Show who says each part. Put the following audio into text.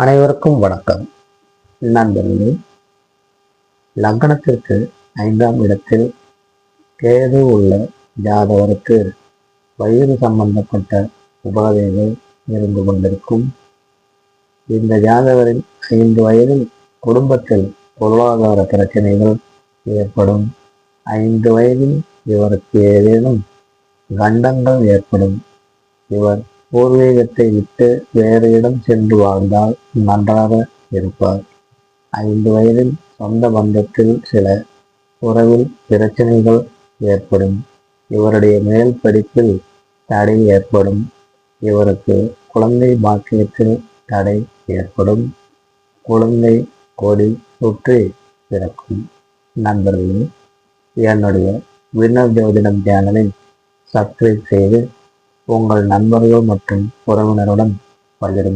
Speaker 1: அனைவருக்கும் வணக்கம். நண்பர்களே லக்னத்திற்கு ஐந்தாம் இடத்தில் கேது உள்ள ஜாதவருக்கு வயிறு சம்பந்தப்பட்ட உபாதைகள் இருந்து கொண்டிருக்கும். இந்த ஜாதகரின் ஐந்து வயதில் குடும்பத்தில் பொருளாதார பிரச்சனைகள் ஏற்படும். ஐந்து வயதில் இவருக்கு ஏதேனும் கண்டங்கள் ஏற்படும். இவர் பூர்வீகத்தை விட்டு வேறு இடம் சென்று வாழ்ந்தால் நன்றாக இருப்பார். ஐந்து வயதில் சொந்த பந்தத்தில் சில உறவில் பிரச்சனைகள் ஏற்படும். இவருடைய மேல் படிப்பில் தடை ஏற்படும். இவருக்கு குழந்தை பாக்கியத்தில் தடை ஏற்படும். குழந்தை கொடி சுற்றி பிறக்கும். நண்பர்களே என்னுடைய விண்ணர் ஜோதிடம் சேனலை சப்ஸ்கிரைப் செய்து உங்கள் நண்பர்கள் மற்றும் உறவினருடன் பகிரும்